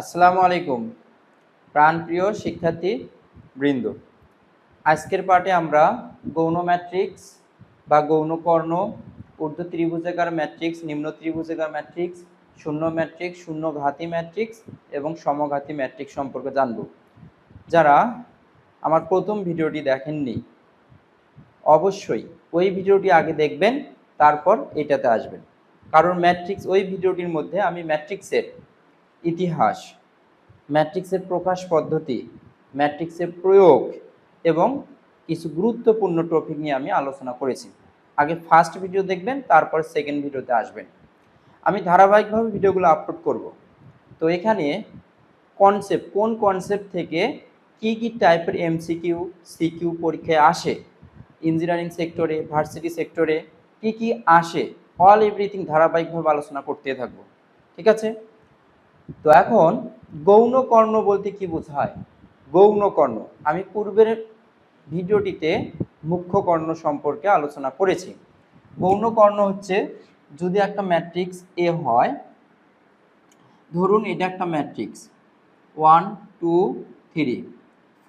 আসসালামু আলাইকুম, প্রাণপ্রিয় শিক্ষার্থী বৃন্দ। আজকের পাঠে আমরা গৌণ ম্যাট্রিক্স বা গৌণকর্ণ ঊর্ধ্ব ত্রিভুজাকার ম্যাট্রিক্স, নিম্ন ত্রিভুজাকার ম্যাট্রিক্স, শূন্য ম্যাট্রিক্স, শূন্য ঘাতি ম্যাট্রিক্স এবং সমঘাতি ম্যাট্রিক্স সম্পর্কে জানব। যারা আমার প্রথম ভিডিওটি দেখেননি, অবশ্যই ওই ভিডিওটি আগে দেখবেন, তারপর এটাতে আসবেন। কারণ ম্যাট্রিক্স ওই ভিডিওটির মধ্যে আমি ম্যাট্রিক্সের ইতিহাস, ম্যাট্রিক্সের প্রকাশ পদ্ধতি, ম্যাট্রিক্সের প্রয়োগ এবং কিছু গুরুত্বপূর্ণ টপিক নিয়ে আমি আলোচনা করেছি। আগে ফার্স্ট ভিডিও দেখবেন, তারপর সেকেন্ড ভিডিওতে আসবেন। আমি ধারাবাহিকভাবে ভিডিওগুলো আপলোড করব। তো এখানে কনসেপ্ট কোন কনসেপ্ট থেকে কি কি টাইপের এমসিকিউ সিকিউ পরীক্ষায় আসে ইঞ্জিনিয়ারিং সেক্টরে ভার্সিটি সেক্টরে কি কি আসে অল এভরিথিং ধারাবাহিকভাবে আলোচনা করতে থাকব। ঠিক আছে? তো এখন গৌণ কর্ণ বলতে কি বোঝায়? গৌণ কর্ণ। আমি পূর্বের ভিডিওটিতে মুখ্য কর্ণ সম্পর্কে আলোচনা করেছি। গৌণ কর্ণ হচ্ছে যদি একটা ম্যাট্রিক্স এ হয়, ধরুন এটা একটা matrix. One, two, three,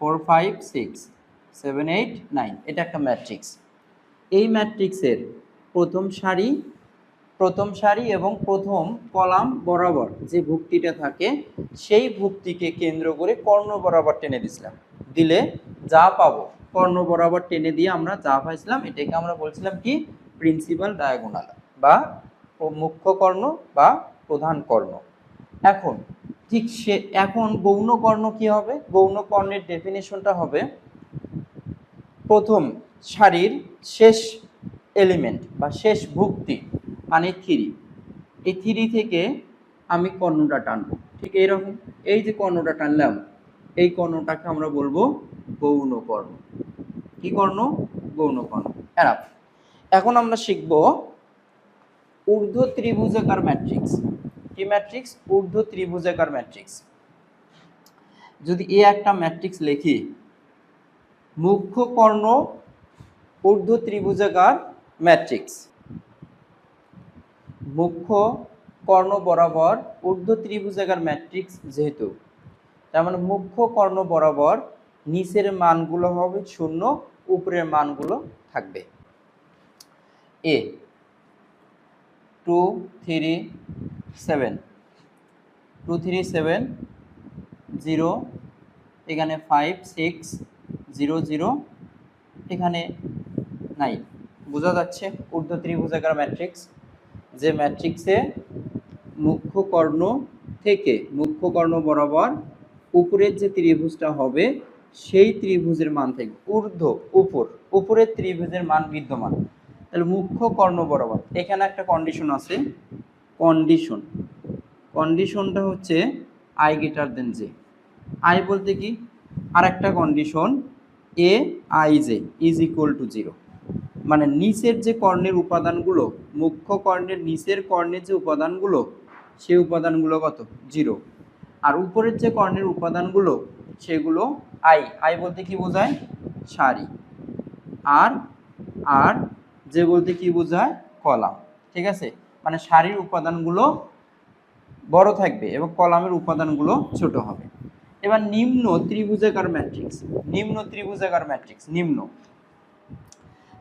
four, five, six, seven, eight, nine, এটা একটা ম্যাট্রিক্স। এই ম্যাট্রিক্সের প্রথম সারি প্রথম সারি এবং প্রথম কলাম বরাবর যে ভুক্তিটা থাকে, সেই ভুক্তিকে কেন্দ্র করে কর্ণ বরাবর টেনে দিছিলাম। দিলে যা পাবো, কর্ণ বরাবর টেনে দিয়ে আমরা যা পাইছিলাম, এটাকে আমরা বলছিলাম কি? প্রিন্সিপাল ডায়াগোনাল বা মুখ্য কর্ণ বা প্রধান কর্ণ। এখন, ঠিক সে, এখন গৌণ কর্ণ কি হবে? গৌণ কর্ণের ডেফিনেশনটা হবে প্রথম সারির শেষ এলিমেন্ট বা শেষ ভুক্তি। মানে থ্রি। এই থ্রি থেকে আমি কর্ণটা টানব। ঠিক এইরকম। এই যে কর্ণটা টানলাম, এই কর্ণটাকে আমরা বলব গৌণ কর্ণ কি কর্ণ? গৌণ কর্ণ এরাপ এখন আমরা শিখব ঊর্ধ্ব ত্রিভুজাকার ম্যাট্রিক্স। কি ম্যাট্রিক্স? ঊর্ধ্ব ত্রিভুজাকার ম্যাট্রিক্স। যদি এ একটা ম্যাট্রিক্স লিখি, মুখ্য কর্ণ ঊর্ধ্ব ত্রিভুজাকার ম্যাট্রিক্স। মুখ্য কর্ণ বরাবর ঊর্ধ্ব ত্রিভুজাকার ম্যাট্রিক্স যেহেতু। তার মানে মুখ্য কর্ণ বরাবর নিচের মানগুলো হবে শূন্য, উপরের মানগুলো থাকবে। A, two, three, seven. Two, three, seven, zero, এখানে ফাইভ, সিক্স, জিরো জিরো, এখানে নাইন। বোঝা যাচ্ছে ঊর্ধ্ব ত্রিভুজাকার ম্যাট্রিক্স যে ম্যাট্রিক্সে মুখ্য কর্ণ থেকে মুখ্য কর্ণ বরাবর উপরের যে ত্রিভুজটা হবে, সেই ত্রিভুজের মান থেকে ঊর্ধ্ব, উপর, উপরের ত্রিভুজের মান বিদ্যমান। তাহলে মুখ্য কর্ণ বরাবর, এখানে একটা কন্ডিশন আছে কন্ডিশন কন্ডিশনটা হচ্ছে I greater than J I বলতে কি? আর একটা condition A I J is equal to zero মানে নিচের যে কর্ণের উপাদানগুলো, মুখ্য কর্ণের নিচের কর্ণের যে উপাদানগুলো, সেই উপাদানগুলো কত? জিরো। আর উপরের যে কর্ণের উপাদানগুলো, সেগুলো আই। আই বলতে কি বোঝায়? সারি। আর আর যে বলতে কি বোঝায়? কলাম। ঠিক আছে? মানে সারির উপাদানগুলো বড় থাকবে এবং কলামের উপাদানগুলো ছোট হবে। এবার নিম্ন ত্রিভুজাকার ম্যাট্রিক্স। নিম্ন ত্রিভুজাকার ম্যাট্রিক্স। নিম্ন।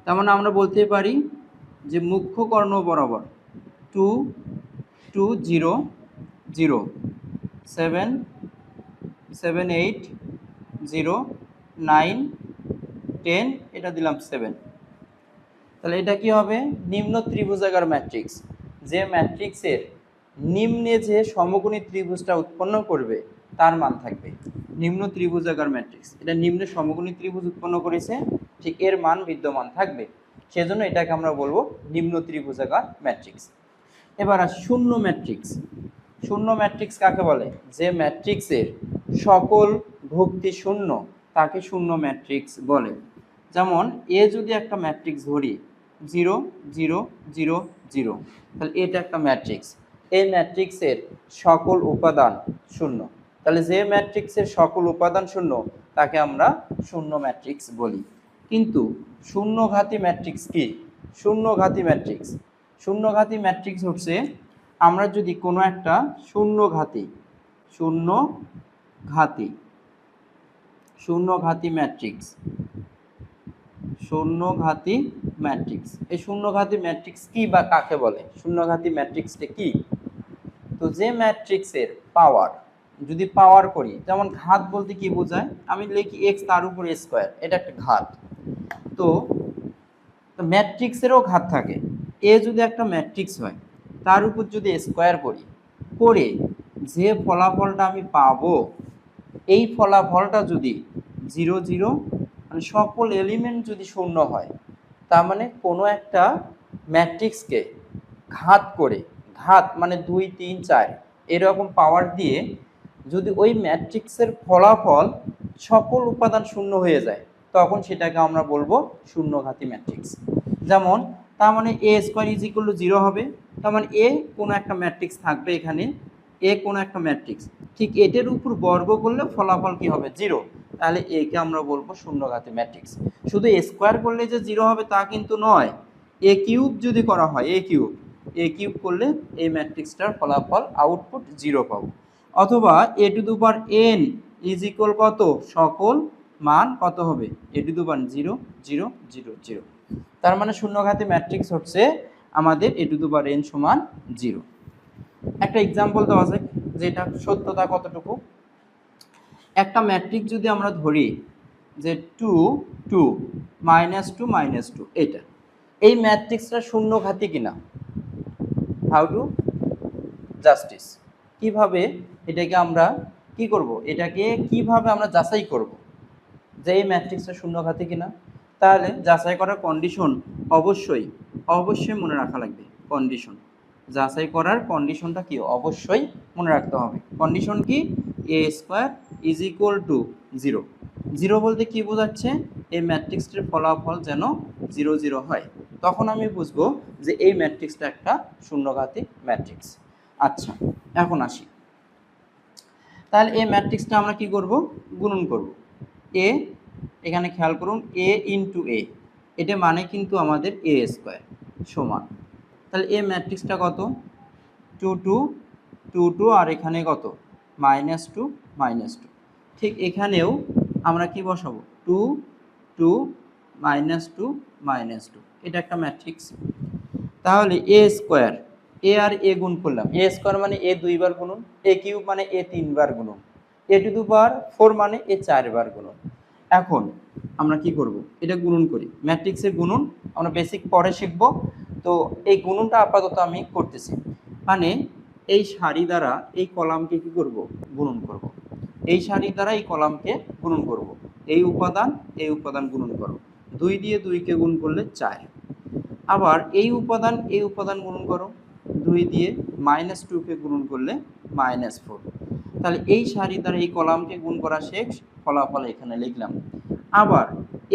তার মানে আমরা বলতে পারি যে মুখ্য কর্ণ বরাবর two two, zero zero, seven seven, eight, zero, nine, ten, এটা দিলাম সেভেন। তাহলে এটা কি হবে? নিম্ন ত্রিভুজাকার ম্যাট্রিক্স। যে ম্যাট্রিক্সের নিম্নে যে সমকোণী ত্রিভুজটা উৎপন্ন করবে, তার মান থাকবে। নিম্ন ত্রিভুজাকার ম্যাট্রিক্স। এটা নিম্নে সমকোণী ত্রিভুজ উৎপন্ন করেছে ঠিক এর মান বিদ্যমান থাকবে। সেজন্য এটাকে আমরা বলব নিম্ন ত্রিভুজাকার ম্যাট্রিক্স এবার আর শূন্য ম্যাট্রিক্স শূন্য ম্যাট্রিক্স কাকে বলে? যে ম্যাট্রিক্সের সকল ভুক্তি শূন্য তাকে শূন্য ম্যাট্রিক্স বলে। যেমন, এ যদি একটা ম্যাট্রিক্স ধরি, জিরো জিরো জিরো জিরো, তাহলে এটা একটা ম্যাট্রিক্স এই ম্যাট্রিক্সের সকল উপাদান শূন্য। তাহলে যে ম্যাট্রিক্সের সকল উপাদান শূন্য তাকে আমরা শূন্য ম্যাট্রিক্স বলি। কিন্তু শূন্যঘাতী ম্যাট্রিক্স কি? শূন্যঘাতী ম্যাট্রিক্স শূন্যঘাতী ম্যাট্রিক্স হচ্ছে আমরা যদি কোনো একটা শূন্যঘাতী শূন্য ঘাতি শূন্য ঘাতি ম্যাট্রিক্স শূন্য ঘাতি ম্যাট্রিক্স এই শূন্য ঘাতি ম্যাট্রিক্স কি বা কাকে বলে? শূন্য ঘাতি ম্যাট্রিক্সটা কি? তো যে ম্যাট্রিক্সের পাওয়ার যদি পাওয়ার করি, যেমন ঘাত বলতে কি বোঝায়? আমি লিখি এক্স তার উপর স্কোয়ার এটা একটা ঘাত। তো ম্যাট্রিক্সেরও ঘাত থাকে। এ যদি একটা ম্যাট্রিক্স হয়, তার উপর যদি স্কোয়ার করি, করে যে ফলাফলটা আমি পাবো, এই ফলাফলটা যদি জিরো জিরো মানে সকল এলিমেন্ট যদি শূন্য হয়, তার মানে কোনো একটা ম্যাট্রিক্সকে ঘাত করে, ঘাত মানে দুই, তিন, চার, এরকম পাওয়ার দিয়ে যদি ওই ম্যাট্রিক্সের ফলাফল সকল উপাদান শূন্য হয়ে যায়, তখন সেটাকে আমরা বলব শূন্যঘাতী ম্যাট্রিক্স। যেমন, তার মানে A square is equal to zero হবে, তার মানে এ কোনো একটা ম্যাট্রিক্স থাকবে এখানে, এ কোনো একটা ম্যাট্রিক্স। ঠিক এটার উপর বর্গ করলে ফলাফল কি হবে? জিরো। তাহলে একে আমরা বলব শূন্যঘাতী ম্যাট্রিক্স। শুধু স্কোয়ার করলে যে জিরো হবে তা কিন্তু নয়, এ কিউব যদি করা হয়, এ কিউব এ কিউব করলে এই ম্যাট্রিক্সটার ফলাফল আউটপুট জিরো পাবো। অথবা এ two the power N is equal কত? সকল মান কত হবে? A to the power zero zero zero zero তার মানে শূন্যঘাতী ম্যাট্রিক্স হচ্ছে আমাদের A to the power N সমান জিরো একটা এক্সাম্পল দেওয়া যায় যে এটা সত্যতা কতটুকু? একটা ম্যাট্রিক্স যদি আমরা ধরি, যে two two minus two minus two এটা। এই ম্যাট্রিক্সটা শূন্যঘাতী কিনা? হাউ টু জাস্টিস কীভাবে? এটাকে আমরা কি করব? এটাকে কীভাবে আমরা যাচাই করব? যে এই ম্যাট্রিক্সটা শূন্যঘাতী কিনা? তাহলে যাচাই করার কন্ডিশন অবশ্যই অবশ্যই মনে রাখা লাগবে কন্ডিশন যাচাই করার কন্ডিশনটা কি? অবশ্যই মনে রাখতে হবে। কন্ডিশন কি? A square is equal to zero zero বলতে কি বোঝাচ্ছে? এই ম্যাট্রিক্সটির ফলাফল যেন জিরো জিরো হয়। তখন আমি বুঝব যে এই ম্যাট্রিক্সটা একটা শূন্যঘাতী ম্যাট্রিক্স। আচ্ছা এখন আসি। তাহলে এই ম্যাট্রিক্সটা আমরা কি করব? গুণন করব। এ, এখানে খেয়াল করুন, এ ইন্টু এ। এটা মানে কিন্তু আমাদের এ স্কোয়ার সমান। তাহলে এ ম্যাট্রিক্সটা কত? টু টু টু টু, আর এখানে কত? Minus two minus two. ঠিক এখানেও আমরা কি বসাবো? Two two, minus two minus two. এটা একটা ম্যাট্রিক্স। তাহলে এ স্কোয়ার এ আর এ গুণ করলাম। এ স্কোয়ার মানে এ দুইবার গুণন, এ কিউব মানে এ তিনবার গুণন। এ টু দুবার ফোর মানে এ চারবার গুণন। এখন আমরা কি করব? এটা গুণন করি। ম্যাট্রিক্সের গুণন, আমরা বেসিক পরে শিখব। তো এই গুণনটা আপাতত আমি করতেছি। মানে এই সারি দ্বারা এই কলামকে কি করব? গুণন করব। এই সারি দ্বারা এই কলামকে গুণন করব। এই উপাদান এই উপাদান গুণন করো দুই দিয়ে দুইকে গুণ করলে চার। আবার এই উপাদান এই উপাদান গুণন করো। দুই দিয়ে মাইনাস টুকে গুণন করলে মাইনাস ফোর তাহলে এই সারি দ্বারা এই কলামকে গুণ করা শেষ, ফলাফল এখানে লিখলাম। আবার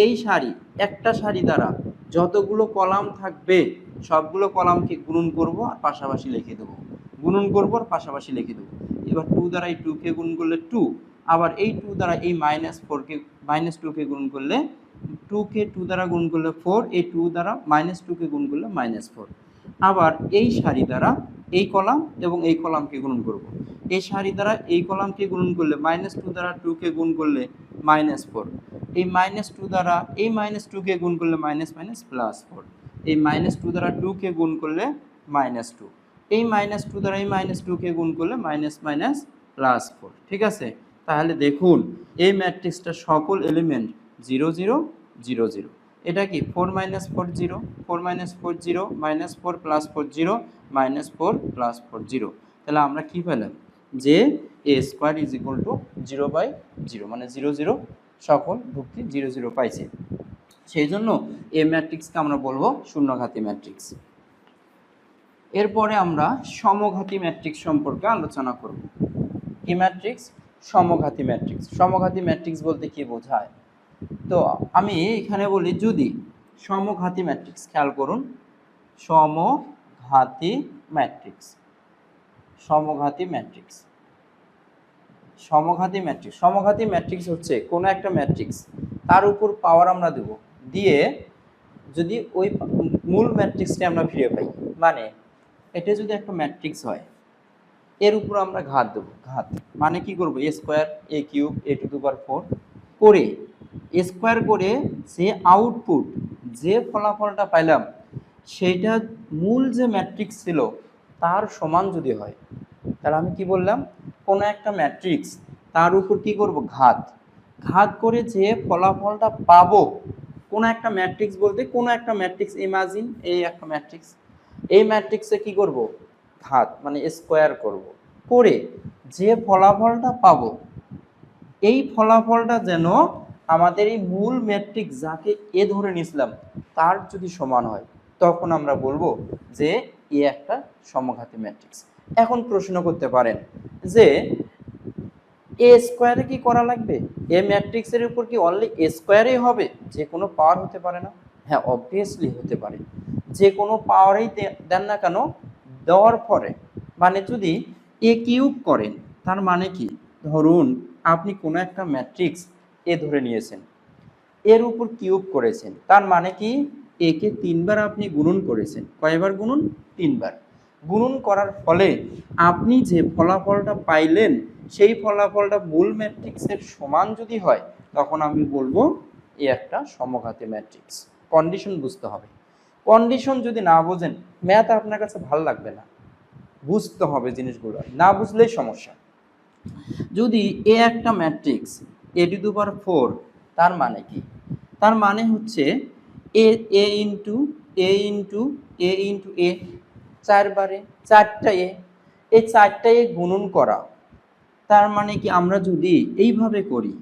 এই সারি, একটা সারি দ্বারা যতগুলো কলাম থাকবে, সবগুলো কলামকে গুণন করব আর পাশাপাশি লিখে দেবো। গুণন করব আর পাশাপাশি লিখে দেবো। এবার টু দ্বারা এই টুকে গুণ করলে টু আবার এই টু দ্বারা এই মাইনাস ফোরকে মাইনাস টুকে গুণ করলে টুকে টু দ্বারা গুণ করলে ফোর এই টু দ্বারা মাইনাস টুকে গুণ করলে মাইনাস ফোর আবার এই সারি দ্বারা এই কলাম এবং এই কলামকে গুণন করব। এই সারি দ্বারা এই কলামকে গুণন করলে মাইনাস টু দ্বারা টুকে গুণ করলে মাইনাস ফোর এই মাইনাস টু দ্বারা এই মাইনাস টুকে গুণ করলে মাইনাস মাইনাস প্লাস ফোর এই মাইনাস টু দ্বারা টুকে গুণ করলে মাইনাস টু এই মাইনাস টু দ্বারা এই মাইনাস টুকে গুণ করলে মাইনাস মাইনাস প্লাস ফোর ঠিক আছে? তাহলে দেখুন, এই ম্যাট্রিক্সটা সকল element zero zero zero zero এটা কি? Four minus four zero four minus four zero minus four plus four zero minus four plus four zero তাহলে আমরা কি পেলাম? যে A square is equal to zero by zero মানে zero zero সকল ভুক্তি জিরো জিরো পাইছে। সেই জন্য এ ম্যাট্রিক্সকে আমরা বলব শূন্যঘাতী ম্যাট্রিক্স এরপরে আমরা সমঘাতী ম্যাট্রিক্স সম্পর্কে আলোচনা করব। কি ম্যাট্রিক্স সমঘাতী ম্যাট্রিক্স সমঘাতী ম্যাট্রিক্স বলতে কি বোঝায়? তো আমি এখানে বলি যদি সমঘাতী ম্যাট্রিক্স খেয়াল করুন। সমঘাতী ম্যাট্রিক্স সমঘাতী ম্যাট্রিক্স সমঘাতী ম্যাট্রিক্স সমঘাতী ম্যাট্রিক্স হচ্ছে কোনো একটা ম্যাট্রিক্স তার উপর পাওয়ার আমরা দেব। দিয়ে যদি ওই মূল ম্যাট্রিক্সটি আমরা ফিরে পাই মানে এটা যদি একটা ম্যাট্রিক্স হয়, এর উপর আমরা ঘাত দেবো, ঘাত। মানে কি করব? A square A cube A to the four করে স্কোয়ার করে যে আউটপুট যে ফলাফলটা পাইলাম, সেইটা মূল যে ম্যাট্রিক্স ছিল, তার সমান যদি হয়, তাহলে আমি কি বললাম? কোনো একটা ম্যাট্রিক্স তার উপর কি করব? ঘাত। ঘাত করে যে ফলাফলটা পাবো, কোনো একটা ম্যাট্রিক্স বলতে কোনো একটা ম্যাট্রিক্স ইমাজিন এই একটা ম্যাট্রিক্স এই ম্যাট্রিক্সে কি করব? ঘাত মানে স্কোয়ার করব। করে যে ফলাফলটা পাবো, এই ফলাফলটা যেন আমাদের এই মূল ম্যাট্রিক্স যাকে এ ধরে নিয়েছিলাম, তার যদি সমান হয়, তখন আমরা বলব যে এ একটা সমঘাতী ম্যাট্রিক্স এখন প্রশ্ন করতে পারেন যে এ স্কোয়ারে কি করা লাগবে? এ ম্যাট্রিক্সের উপর কি অনলি এ স্কোয়ারেই হবে? যে কোনো পাওয়ার হতে পারে না। হ্যাঁ অবভিয়াসলি হতে পারে। যে কোনো পাওয়ারেই দেন না কেন, দেওয়ার পরে। মানে যদি এ কিউব করেন, তার মানে কি? ধরুন, আপনি কোনো একটা ম্যাট্রিক্স এ ধরে নিয়েছেন। এর উপর কিউব করেছেন। তার মানে কি? একে তিনবার আপনি গুণন করেছেন। কয়বার গুণন? তিনবার। গুণন করার ফলে আপনি যে ফলাফলটা পাইলেন, সেই ফলাফলটা মূল ম্যাট্রিক্সের সমান যদি হয়, তখন আমি বলব এ একটা সমঘাতী ম্যাট্রিক্স। কন্ডিশন বুঝতে হবে। কন্ডিশন যদি না বোঝেন, ম্যাথ আপনার কাছে ভালো লাগবে না। বুঝতে হবে জিনিসগুলো। না বুঝলেই সমস্যা। যদি এ একটা ম্যাট্রিক্স এ টু দু পাওয়ার ফোর, তার মানে কি? তার মানে হচ্ছে A A into A into A into A, চারবারে চারটা এ, এই চারটা এ গুণন করা। তার মানে কি আমরা যদি এইভাবে করি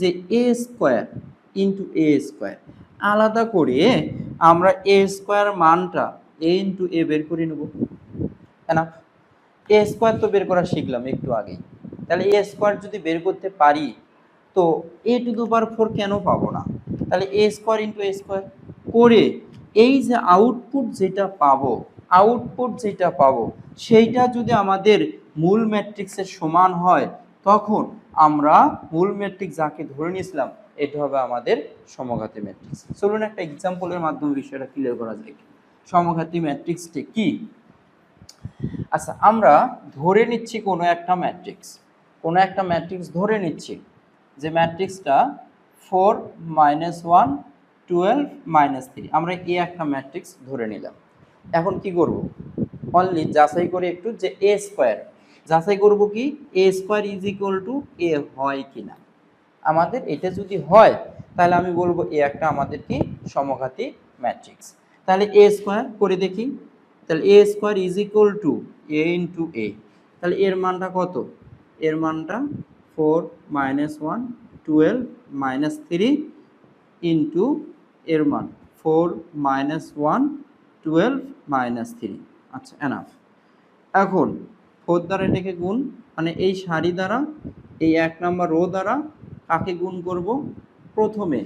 যে A square into A square, আলাদা করে আমরা এ স্কোয়ার মানটা এ ইন্টু এ বের করে নেব। না? এ স্কোয়ার তো বের করা শিখলাম একটু আগেই। তাহলে এ স্কোয়ার যদি বের করতে পারি তো এ টু দু পাওয়ার ফোর কেন পাবো না? তাহলে A square into A square করে এই যে আউটপুট যেটা পাবো আউটপুট যেটা পাবো, সেইটা যদি আমাদের মূল ম্যাট্রিক্সের সমান হয়, তখন আমরা মূল ম্যাট্রিক্স যাকে ধরে নিয়েছিলাম, এটা হবে আমাদের সমঘাতী ম্যাট্রিক্স চলুন একটা এক্সাম্পলের মাধ্যমে বিষয়টা ক্লিয়ার করা যায় সমঘাতী ম্যাট্রিক্সটি কি? আচ্ছা আমরা ধরে নিচ্ছি কোনো একটা ম্যাট্রিক্স কোনো একটা ম্যাট্রিক্স ধরে নিচ্ছি। যে ম্যাট্রিক্সটা four minus one, twelve minus three. আমরা এ একটা ম্যাট্রিক্স ধরে নিলাম। এখন কি করব? অনলি যাচাই করে একটু যে এ স্কোয়ার। যাচাই করব কি A square is equal to A হয় কি না আমাদের এটা যদি হয়, তাহলে আমি বলব এ একটা আমাদের কি সমঘাতী ম্যাট্রিক্স। তাহলে এ স্কোয়ার করে দেখি। তাহলে A square is equal to A into A. তাহলে এর মানটা কত? এর মানটা four minus one twelve minus three into এর মান four minus one twelve minus three. আচ্ছা এনাফ এখন ফোর দ্বারা এটাকে গুণ মানে এই সারি দ্বারা, এই এক নাম্বার রো দ্বারা কাকে গুণ করব? প্রথমে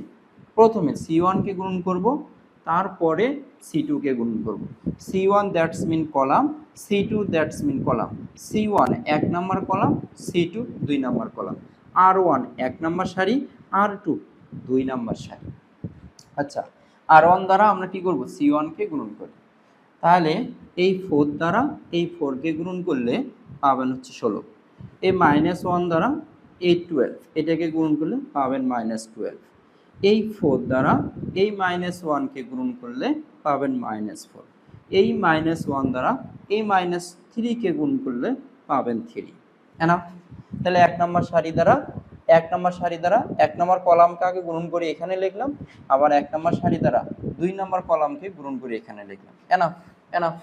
প্রথমে সি ওয়ানকে গুণ করব তারপরে সি টুকে গুণ করব। C one that's mean column C two that's mean column C one এক নাম্বার কলাম সি টু দুই নাম্বার কলাম আর ওয়ান এক নাম্বার সারি আর টু দুই নাম্বার সারি। আচ্ছা আর ওয়ান দ্বারা আমরা কি করব? সি ওয়ানকে গুণন করি। তাহলে এই ফোর দ্বারা এই ফোরকে গুণন করলে পাবেন হচ্ছে ষোলো। এই মাইনাস ওয়ান দ্বারা এই টুয়েলভ এটাকে গুণন করলে পাবেন মাইনাস টুয়েলভ এই ফোর দ্বারা এই মাইনাস ওয়ানকে গুণন করলে পাবেন মাইনাস ফোর এই মাইনাস ওয়ান দ্বারা এই মাইনাস থ্রিকে গুণ করলে পাবেন থ্রি এনা তাহলে এক নম্বর সারি দ্বারা, এক নম্বর সারি দ্বারা, এক নম্বর কলামকে আগে গ্রহণ করে এখানে লিখলাম? আবার এক নম্বর সারি দ্বারা দুই নম্বর কলামকে গ্রহণ করে এখানে লিখলাম। Enough enough.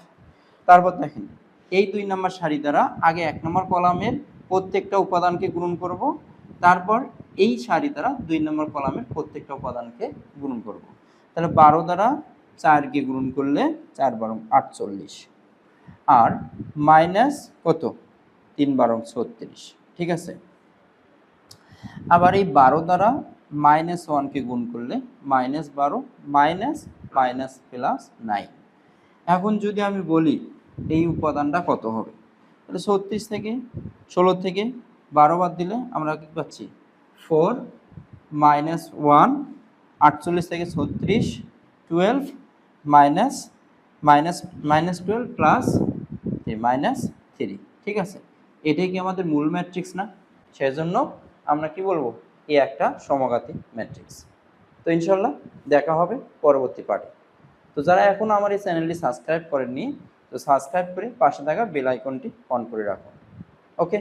তারপর দেখেন, এই দুই নম্বর সারি দ্বারা আগে এক নম্বর কলামের প্রত্যেকটা উপাদানকে গ্রহণ করব, তারপর এই সারি দ্বারা দুই নম্বর কলামের প্রত্যেকটা উপাদানকে গুণন করব। তাহলে বারো দ্বারা চারকে গুণন করলে চার বারো আটচল্লিশ। আর মাইনাস কত? তিন বারো ছত্রিশ। ঠিক আছে? আবার এই বারো দ্বারা মাইনাস ওয়ানকে গুণ করলে মাইনাস বারো, মাইনাস মাইনাস প্লাস নাইন। এখন যদি আমি বলি এই উপাদানটা কত হবে? তাহলে ছত্রিশ থেকে ষোলো থেকে বারো বাদ দিলে আমরা কি পাচ্ছি? ফোর মাইনাস ওয়ান, আটচল্লিশ থেকে ছত্রিশ, twelve minus minus minus twelve plus minus three, ঠিক আছে? এটাই কি আমাদের মূল ম্যাট্রিক্স না? সেজন্য আমরা কি বলব? এ একটা সমঘাতী ম্যাট্রিক্স তো ইনশাল্লাহ দেখা হবে পরবর্তী পার্টে তো যারা এখনও আমার এই চ্যানেলটি সাবস্ক্রাইব করেননি, তো সাবস্ক্রাইব করে পাশে থাকা বেল আইকনটি অন করে রাখুন। ওকে